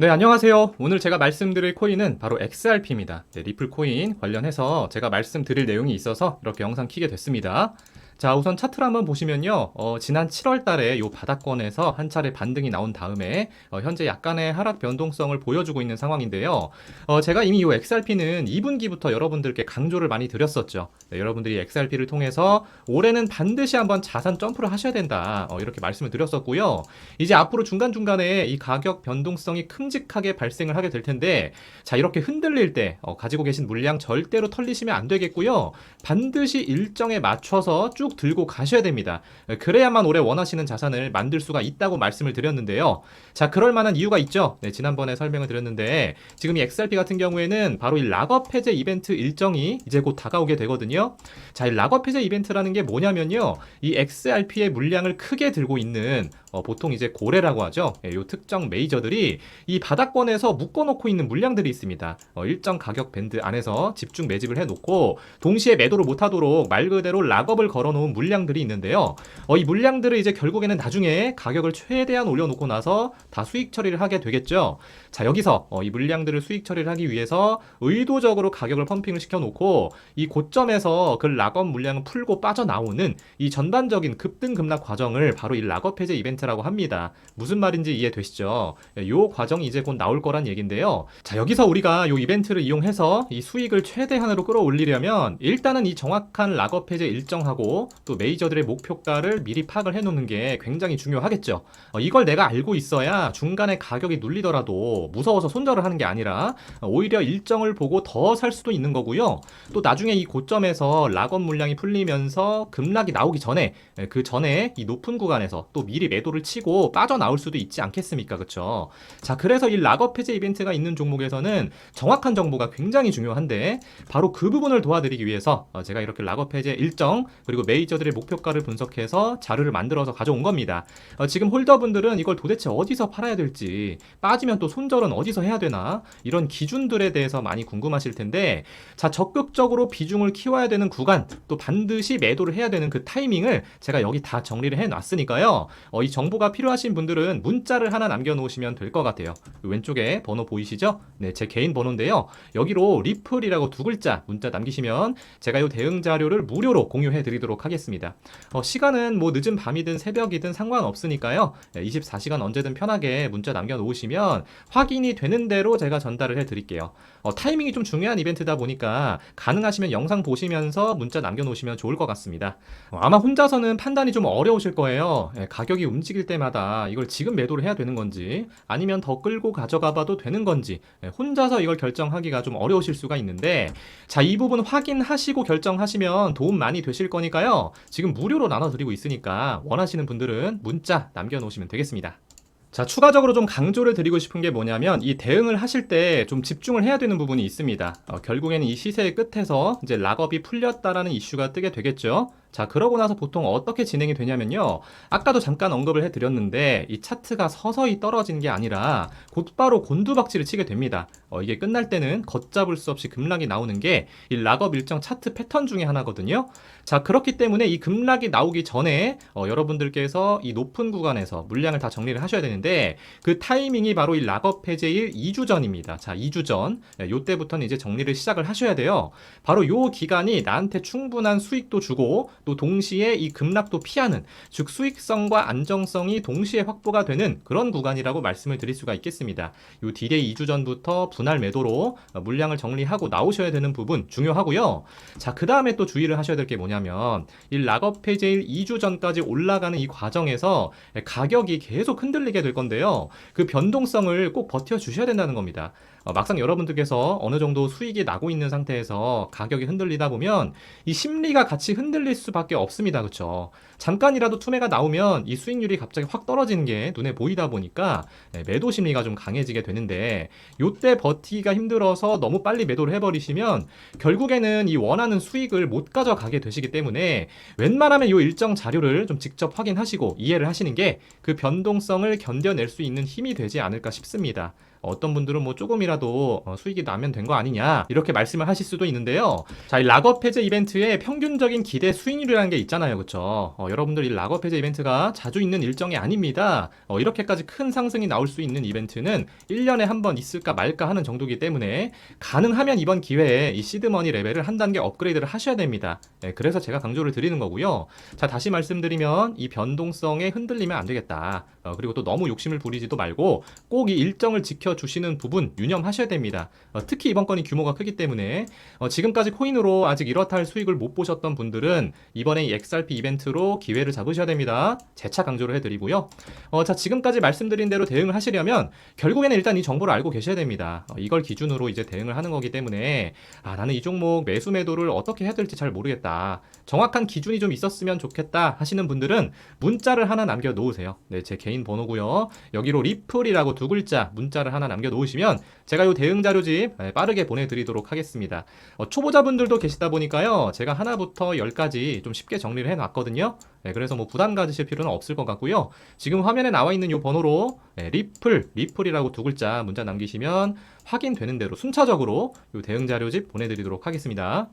네, 안녕하세요. 오늘 제가 말씀드릴 코인은 바로 XRP입니다. 네, 리플 코인 관련해서 제가 말씀드릴 내용이 있어서 이렇게 영상 키게 됐습니다. 자, 우선 차트를 한번 보시면요. 어, 지난 7월 달에 요 바닥권에서 한 차례 반등이 나온 다음에 어, 현재 약간의 하락 변동성을 보여주고 있는 상황인데요. 어, 제가 이미 요 XRP는 2분기부터 여러분들께 강조를 많이 드렸었죠. 네, 여러분들이 XRP를 통해서 올해는 반드시 한번 자산 점프를 하셔야 된다. 어, 이렇게 말씀을 드렸었고요. 이제 앞으로 중간중간에 이 가격 변동성이 큼직하게 발생을 하게 될 텐데 자, 이렇게 흔들릴 때 어, 가지고 계신 물량 절대로 털리시면 안 되겠고요. 반드시 일정에 맞춰서 쭉 들고 가셔야 됩니다. 그래야만 올해 원하시는 자산을 만들 수가 있다고 말씀을 드렸는데요. 자, 그럴 만한 이유가 있죠. 네, 지난번에 설명을 드렸는데 지금 이 XRP 같은 경우에는 바로 이 락업 해제 이벤트 일정이 이제 곧 다가오게 되거든요. 자, 이 락업 해제 이벤트라는 게 뭐냐면요. 이 XRP의 물량을 크게 들고 있는 어, 보통 이제 고래라고 하죠. 예, 요 특정 메이저들이 이 바닥권에서 묶어놓고 있는 물량들이 있습니다. 어, 일정 가격 밴드 안에서 집중 매집을 해놓고 동시에 매도를 못하도록 말 그대로 락업을 걸어놓은 물량들이 있는데요. 어, 이 물량들을 이제 결국에는 나중에 가격을 최대한 올려놓고 나서 다 수익 처리를 하게 되겠죠. 자 여기서 어, 이 물량들을 수익 처리를 하기 위해서 의도적으로 가격을 펌핑을 시켜놓고 이 고점에서 그 락업 물량을 풀고 빠져나오는 이 전반적인 급등 급락 과정을 바로 이 락업 해제 이벤트라고 합니다. 무슨 말인지 이해되시죠? 예, 요 과정이 이제 곧 나올 거란 얘긴데요. 자 여기서 우리가 요 이벤트를 이용해서 이 수익을 최대한으로 끌어올리려면 일단은 이 정확한 락업 해제 일정하고 또 메이저들의 목표가를 미리 파악을 해놓는 게 굉장히 중요하겠죠. 어, 이걸 내가 알고 있어야 중간에 가격이 눌리더라도 무서워서 손절을 하는 게 아니라 오히려 일정을 보고 더 살 수도 있는 거고요. 또 나중에 이 고점에서 락업 물량이 풀리면서 급락이 나오기 전에 예, 그 전에 이 높은 구간에서 또 미리 매도를 치고 빠져나올 수도 있지 않겠습니까? 그쵸? 자, 그래서 이 락업 해제 이벤트가 있는 종목에서는 정확한 정보가 굉장히 중요한데 바로 그 부분을 도와드리기 위해서 어, 제가 이렇게 락업 해제 일정 그리고 메이저들의 목표가를 분석해서 자료를 만들어서 가져온 겁니다. 어, 지금 홀더분들은 이걸 도대체 어디서 팔아야 될지 빠지면 또 손절은 어디서 해야 되나 이런 기준들에 대해서 많이 궁금하실 텐데 자 적극적으로 비중을 키워야 되는 구간 또 반드시 매도를 해야 되는 그 타이밍을 제가 여기 다 정리를 해 놨으니까요. 어, 이 정보가 필요하신 분들은 문자를 하나 남겨 놓으시면 될 것 같아요. 왼쪽에 번호 보이시죠? 네, 제 개인 번호인데요. 여기로 리플이라고 두 글자 문자 남기시면 제가 이 대응 자료를 무료로 공유해 드리도록 하겠습니다. 어, 시간은 뭐 늦은 밤이든 새벽이든 상관없으니까요. 24시간 언제든 편하게 문자 남겨 놓으시면 확인이 되는 대로 제가 전달을 해 드릴게요. 어, 타이밍이 좀 중요한 이벤트다 보니까 가능하시면 영상 보시면서 문자 남겨 놓으시면 좋을 것 같습니다. 어, 아마 혼자서는 판단이 좀 어려우실 거예요. 예, 가격이 움직일 때마다 이걸 지금 매도를 해야 되는 건지 아니면 더 끌고 가져가 봐도 되는 건지 예, 혼자서 이걸 결정하기가 좀 어려우실 수가 있는데 자, 이 부분 확인하시고 결정하시면 도움 많이 되실 거 니까요. 지금 무료로 나눠드리고 있으니까 원하시는 분들은 문자 남겨놓으시면 되겠습니다. 자, 추가적으로 좀 강조를 드리고 싶은 게 뭐냐면 이 대응을 하실 때 좀 집중을 해야 되는 부분이 있습니다. 어, 결국에는 이 시세의 끝에서 이제 락업이 풀렸다라는 이슈가 뜨게 되겠죠. 자, 그러고 나서 보통 어떻게 진행이 되냐면요. 아까도 잠깐 언급을 해드렸는데 이 차트가 서서히 떨어지는 게 아니라 곧바로 곤두박질을 치게 됩니다. 어, 이게 끝날 때는 걷잡을 수 없이 급락이 나오는 게 이 락업 일정 차트 패턴 중에 하나거든요. 자, 그렇기 때문에 이 급락이 나오기 전에 어, 여러분들께서 이 높은 구간에서 물량을 다 정리를 하셔야 되는데 그 타이밍이 바로 이 락업 해제일 2주 전입니다. 자, 2주 전. 네, 요때부터는 이제 정리를 시작을 하셔야 돼요. 바로 요 기간이 나한테 충분한 수익도 주고 또 동시에 이 급락도 피하는 즉 수익성과 안정성이 동시에 확보가 되는 그런 구간이라고 말씀을 드릴 수가 있겠습니다. 요 디데이 2주 전부터 분할 매도로 물량을 정리하고 나오셔야 되는 부분 중요하고요. 자, 그 다음에 또 주의를 하셔야 될 게 뭐냐면 이 락업 해제일 2주 전까지 올라가는 이 과정에서 가격이 계속 흔들리게 될 건데요. 그 변동성을 꼭 버텨 주셔야 된다는 겁니다. 어, 막상 여러분들께서 어느 정도 수익이 나고 있는 상태에서 가격이 흔들리다 보면 이 심리가 같이 흔들릴 수 밖에 없습니다. 그렇죠? 잠깐이라도 투매가 나오면 이 수익률이 갑자기 확 떨어지는 게 눈에 보이다 보니까 네, 매도 심리가 좀 강해지게 되는데 요때 버티기가 힘들어서 너무 빨리 매도를 해버리시면 결국에는 이 원하는 수익을 못 가져가게 되시기 때문에 웬만하면 요 일정 자료를 좀 직접 확인하시고 이해를 하시는 게 그 변동성을 견뎌낼 수 있는 힘이 되지 않을까 싶습니다. 어떤 분들은 뭐 조금이라도 어, 수익이 나면 된 거 아니냐 이렇게 말씀을 하실 수도 있는데요. 자, 이 락업 해제 이벤트의 평균적인 기대 수익률이라는 게 있잖아요, 그렇죠? 여러분들 이 락업 해제 이벤트가 자주 있는 일정이 아닙니다. 어, 이렇게까지 큰 상승이 나올 수 있는 이벤트는 1년에 한 번 있을까 말까 하는 정도이기 때문에 가능하면 이번 기회에 이 시드머니 레벨을 한 단계 업그레이드를 하셔야 됩니다. 네, 그래서 제가 강조를 드리는 거고요. 자, 다시 말씀드리면 이 변동성에 흔들리면 안 되겠다. 어, 그리고 또 너무 욕심을 부리지도 말고 꼭 이 일정을 지켜 주시는 부분 유념하셔야 됩니다. 어, 특히 이번 건이 규모가 크기 때문에 어, 지금까지 코인으로 아직 이렇다 할 수익을 못 보셨던 분들은 이번에 이 XRP 이벤트로 기회를 잡으셔야 됩니다. 재차 강조를 해드리고요. 어, 자, 지금까지 말씀드린 대로 대응을 하시려면 결국에는 일단 이 정보를 알고 계셔야 됩니다. 어, 이걸 기준으로 이제 대응을 하는 거기 때문에 아, 나는 이 종목 매수 매도를 어떻게 해야 될지 잘 모르겠다. 정확한 기준이 좀 있었으면 좋겠다 하시는 분들은 문자를 하나 남겨 놓으세요. 네, 제 개인 번호고요. 여기로 리플이라고 두 글자 문자를 하나 남겨 놓으시면 제가 이 대응 자료집 네, 빠르게 보내드리도록 하겠습니다. 어, 초보자분들도 계시다 보니까요. 제가 하나부터 열까지 좀 쉽게 정리를 해놨거든요. 네, 그래서 뭐 부담 가지실 필요는 없을 것 같고요. 지금 화면에 나와 있는 이 번호로 네, 리플, 리플이라고 두 글자 문자 남기시면 확인되는 대로 순차적으로 이 대응 자료집 보내드리도록 하겠습니다.